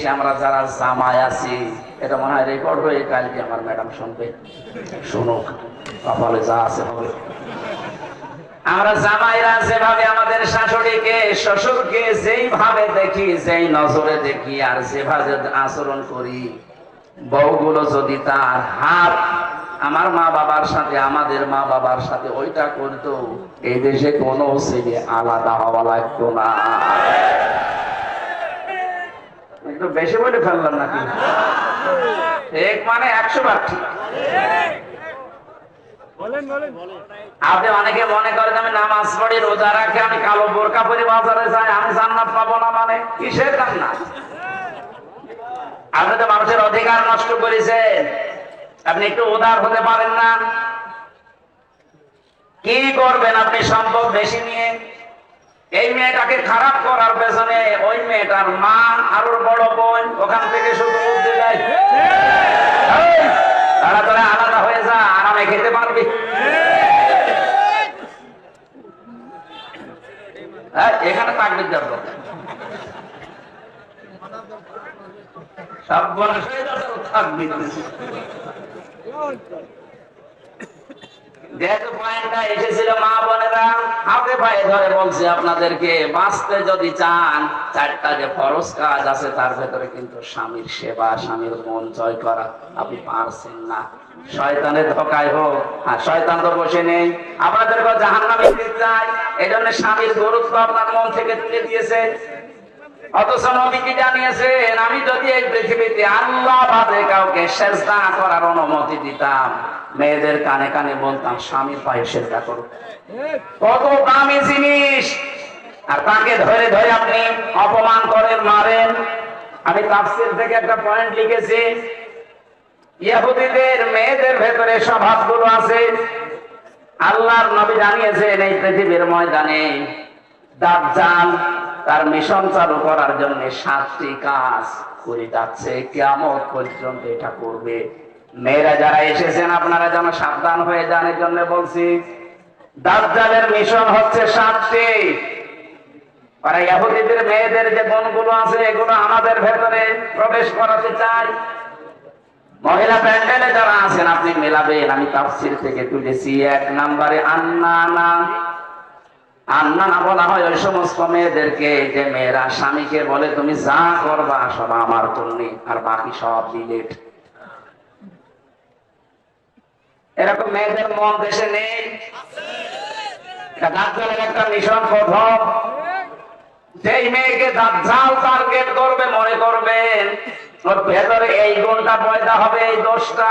এসে আমরা যারা জামাই আছি, এটা মনে হয় রেকর্ড হয়ে কালকে আমার ম্যাডাম শুনবে। শুনুক, কপালে যা আছে হবে। আমরা জামাইরা যেভাবে আমাদের শাশুড়িকে, শ্বশুরকে যেইভাবে দেখি, যেই নজরে দেখি, আর যেভাবে আচরণ করি, বউগুলো যদি তার হাত আমার মা বাবার সাথে, আমাদের মা বাবার সাথে ওইটা করতো, এই দেশে কোনো ছেলে আলাদা হওয়া লাগতো না। একটু বেশি বলে ফেললাম নাকি? এক মানে একশো বার ঠিক। আপনি অনেকে মনে করেন আমি নামাজ পড়ি রোজা রাখি আমি কালো বোরকা পরে বাজারে যাই আমি জান্নাত পাবো না মানে? কিসের জান্নাত আপনি তো মানুষের অধিকার নষ্ট করেছেন। আপনি একটু উদার হতে পারেন না। কি করবেন আপনি সম্পদ বেশি নিয়ে? এই মেয়েটাকে খারাপ করার পেছনে ওই মেয়েটার মা আর বড় বোন, ওখান থেকে শুধু বুঝতে যায় তারা আলাদা হয়ে যা, আরামে খেতে পারবি। এখানে তাকবির দরকার এসেছিল মা হাতে পায়ে ধরে বলছি আপনাদেরকে, বাঁচতে যদি চান, চারটা যে ফরজ কাজ আছে, তার ভেতরে কিন্তু স্বামীর সেবা, স্বামীর মন জয় করা, আপনি পারছেন না। শয়তানের ধোকায় হোক আর শয়তান তো বসে নেই। আপনাদের জাহান নামে চাই এই জন্য স্বামীর গুরুত্ব আপনার মন থেকে তুলে দিয়েছে। অথচ নবীজি জানিয়েছেন? আমি যদি এই পৃথিবীতে আল্লাহ বাদে কাউকে সেজদা করার অনুমতি দিতাম, মেয়েদের কানে কানে বলতাম পায়ে সেজদা করো। কত দামি জিনিস। আর তাকে ধরে ধরে আপনি অপমান করেন, মারেন। আমি তাফসির থেকে একটা পয়েন্ট লিখেছি। ইহুদিদের, মেয়েদের ভেতরে স্বভাবগুলো আছে। আল্লাহর নবী জানিয়েছেন, এই পৃথিবীর ময়দানে তার মিশন চালু করার জন্য সাতটি কাজ করে যাচ্ছে। কেমন পর্যন্ত এটা করবে। মেয়েরা যারা এসেছেন, আপনারা যেন সাবধান হয়ে যান এর জন্য বলছি, দাজ্জালের মিশন হচ্ছে সাতটি। মেয়েদের যে আছে, এগুলো আমাদের ভেতরে প্রবেশ করাতে চাই। মহিলা প্যান্ডেলে যারা আছেন, আপনি মেলাবেন, আমি তাফসির থেকে তুলেছি। এক নম্বরে আন্নানা আন্নানা বলা হয় ওই সমস্ত মেয়েদেরকে যে মেয়েরা স্বামীকে বলে, তুমি যা করবা, সব আমার আর বাকি সব ডিলেট এরকম মেয়েদের মন দেশে নেই। করবে, মনে করবেন, ওর ভেতরে এই গুণটা পয়দা হবে, এই দোষটা।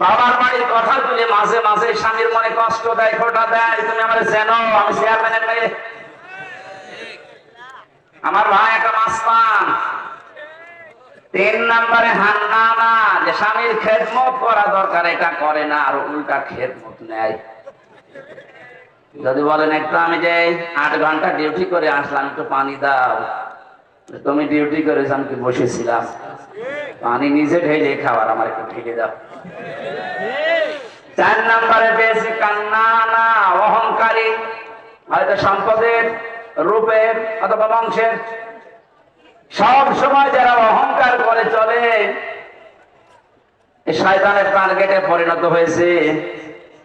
বাবার বাড়ির কথা তুলে মাঝে মাঝে স্বামীর মনে কষ্ট দেয়, ফোটা দেয়। তুমি আমার জেনো, আমি চেয়ারম্যানের মেয়ে। আমার ভাই একটা মাছ পান। তিন নম্বরে হান্নানা, যে স্বামীর খেদমত করা দরকার, এটা করে না, আর উল্টা খেদমত নেয়। যদি বলেন একটু, আমি যে আট ঘণ্টা ডিউটি করে আসলাম, একটু পানি দাও। তুমি ডিউটি করেছ, আমি বসেছিলাম? পানি নিজে ঢেলে খাবার আমার একটু ঢেলে দাও। চার নম্বরে পেয়েছি কান্না না অহংকারী, হয়তো সম্পদের রূপের অথবা বংশের। সব সময় যারা অহংকার করে চলে শয়তানের টার্গেটে পরিণত হয়েছে।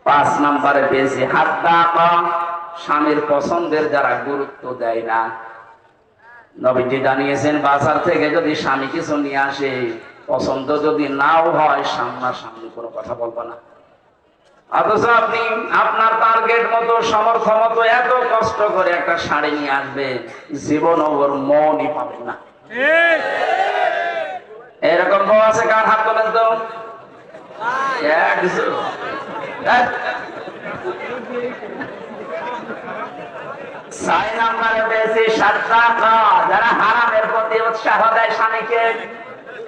পাঁচ নাম্বারে পেয়েছি হাত স্বামীর পছন্দের যারা গুরুত্ব দেয় না। নবীজি জানিয়েছেন, বাজার থেকে যদি স্বামী কিছু নিয়ে আসে, পছন্দ যদি নাও হয়, সামনাসামনি কোনো কথা বলব না। অথচ আপনি, আপনার টার্গেট মতো সমর্থ মতো এত কষ্ট করে একটা শাড়ি নিয়ে আসবে, জীবন ওর মনই পাবেন না। এরকম বউ আছে, কার হাত তোলেন তো। ছয় নম্বরে পেয়েছি যারা হারামের প্রতি উৎসাহ দেয় স্বামীকে,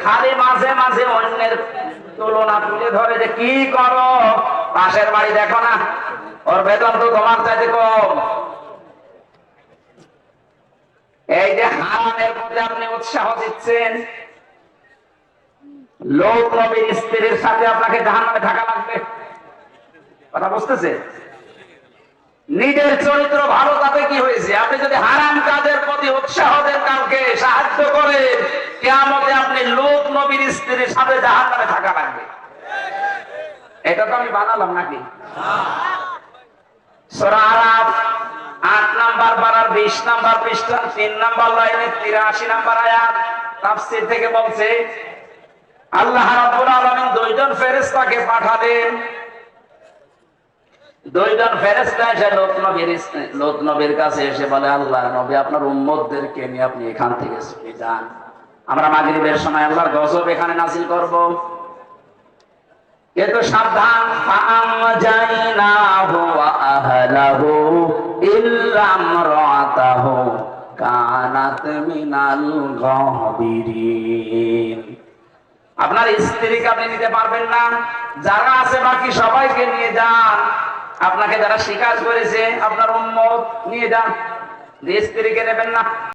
খালি মাঝে মাঝে অন্যের তুলনা তুলে ধরে যে কি করো? পাশের বাড়ি দেখো না, ওর বেতন তো তোমার চাইতে কম। এই যে হারামের মধ্যে আপনি উৎসাহ দিচ্ছেন, লোক নবীর স্ত্রীর সাথে আপনাকে জাহান্নামে থাকা লাগবে। কথা বুঝতেছে? নিজের চরিত্র ভালো তাতে কি হয়েছে? আপনি যদি হারাম কাজের প্রতি উৎসাহ দেন, কাউকে সাহায্য করেন কেমতে আপনি লোক নবীর স্ত্রীর সাথে জাহান্নামে থাকা লাগবে। এটা তো আমি বানালাম নাকি? আট নাম্বার পারার বিশ নাম্বার তিন নাম্বার লাইনে তিরাশি নাম্বার আয়াত তাফসির থেকে বলছে, আল্লাহ রাব্বুল আলামিন দুইজন ফেরেশতাকে পাঠালেন। দুইজন ফেরেশতা এসে কাছে এসে বলে, আল্লাহ, নবী আপনার নিয়ে আপনি এখান থেকে যান। আমরা মাগরিবের সময় আল্লাহর গজব এখানে নাজিল করব। সাবধান। ফাআমজাইনাহু ওয়া আহলাহু ইল্লা কানাত মিনাল গাবিরিন। আপনার স্ত্রীকে আপনি নিতে পারবেন না। যারা আছে বাকি সবাইকে নিয়ে যান। আপনাকে যারা শিকাজ করেছে আপনার উন্মত নিয়ে যান। দেশ স্ত্রীকে নেবেন না।